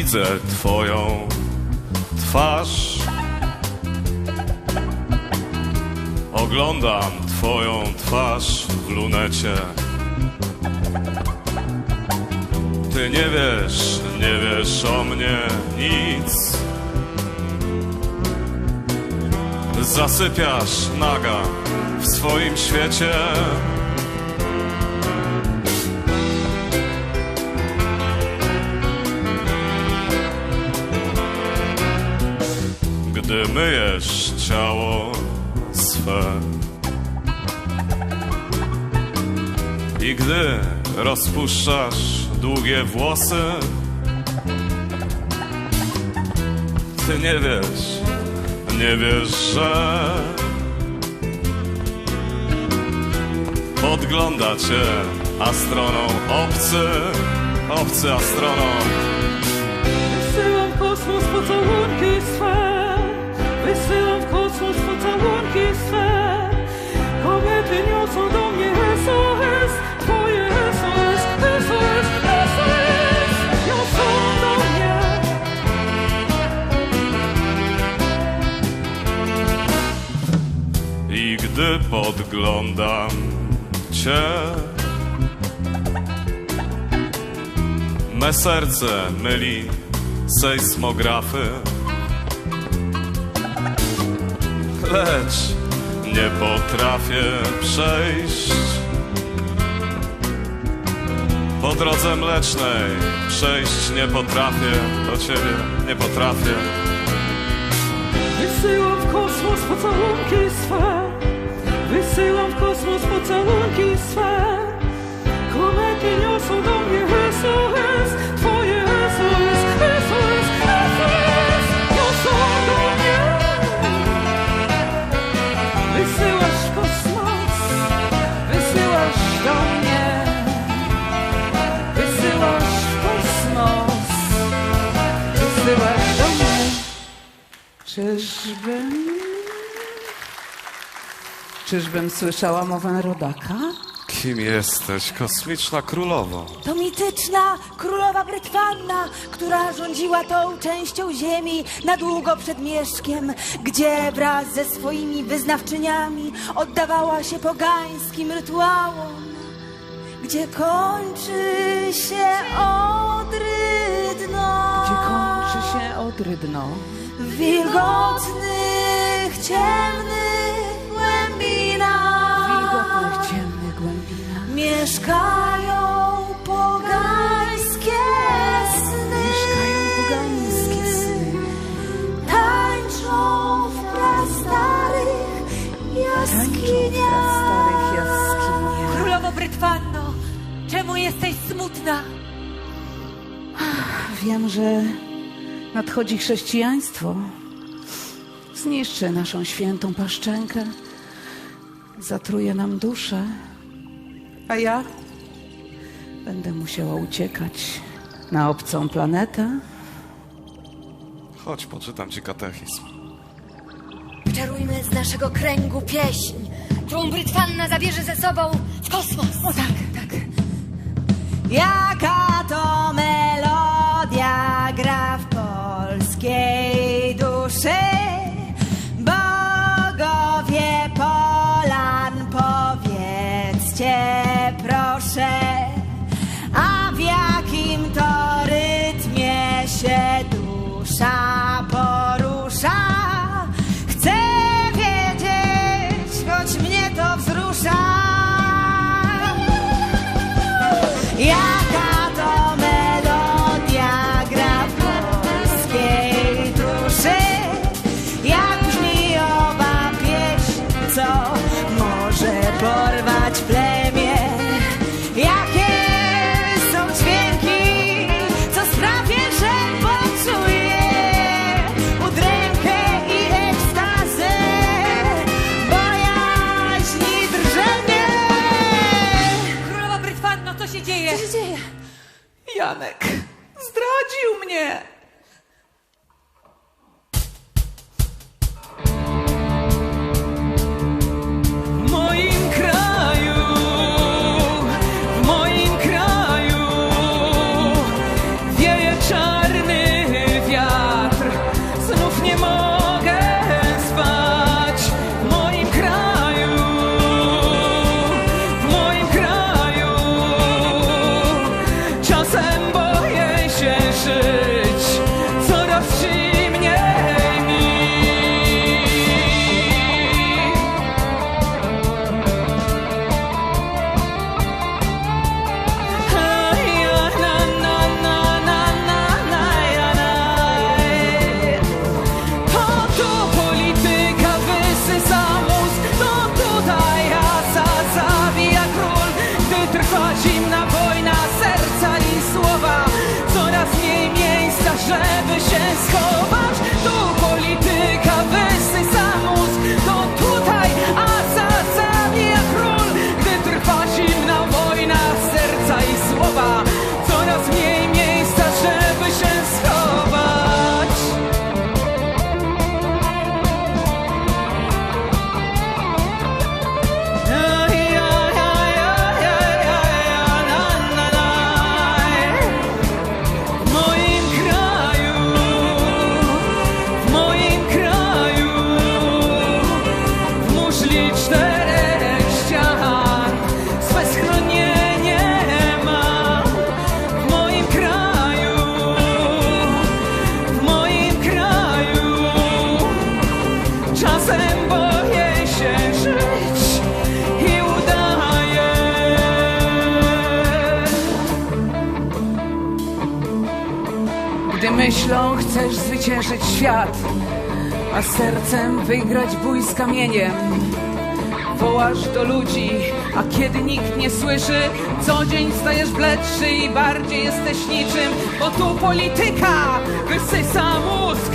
widzę twoją twarz. Oglądam twoją twarz w lunecie. Ty nie wiesz, nie wiesz o mnie nic. Zasypiasz naga w swoim świecie. Gdy myjesz ciało swe i gdy rozpuszczasz długie włosy, ty nie wiesz, nie wiesz, że podgląda cię astronom obcy, obcy astronom. Wysyłam kosmos pocałunki swe W kosmos pocałunki niosą do mnie SOS SOS, SOS, SOS do mnie. I gdy podglądam cię, me serce myli sejsmografy, lecz nie potrafię przejść po drodze mlecznej. Przejść nie potrafię do ciebie, nie potrafię. Wysyłam w kosmos pocałunki swe Wysyłam w kosmos pocałunki swe Komety niosą do Czyżbym... Czyżbym słyszała mowę rodaka? Kim jesteś, kosmiczna królowo? To mityczna królowa Brytwanna, która rządziła tą częścią ziemi na długo przed Mieszkiem, gdzie wraz ze swoimi wyznawczyniami oddawała się pogańskim rytuałom, gdzie kończy się Odrydno. Gdzie kończy się Odrydno? W wilgotnych, ciemnych głębinach Wilgotnych, ciemnych głębinach mieszkają pogańskie sny. mieszkają pogańskie sny. Tańczą w w jaskiniach. jaskiniach. Królowo Brytwanno, czemu jesteś smutna? Wiem, że nadchodzi chrześcijaństwo. Zniszczy naszą świętą paszczenkę. Zatruje nam duszę. A ja będę musiała uciekać na obcą planetę. Chodź, poczytam ci katechizm. Czarujmy z naszego kręgu pieśń, którą Brytwanna zabierze ze sobą w kosmos. O tak, tak. Jaka to melodia gra w gay. Zdradził mnie. Myślą chcesz zwyciężyć świat, a sercem wygrać bój z kamieniem. Wołasz do ludzi, a kiedy nikt nie słyszy, co dzień stajesz bledszy i bardziej jesteś niczym, bo tu polityka wysysa mózg,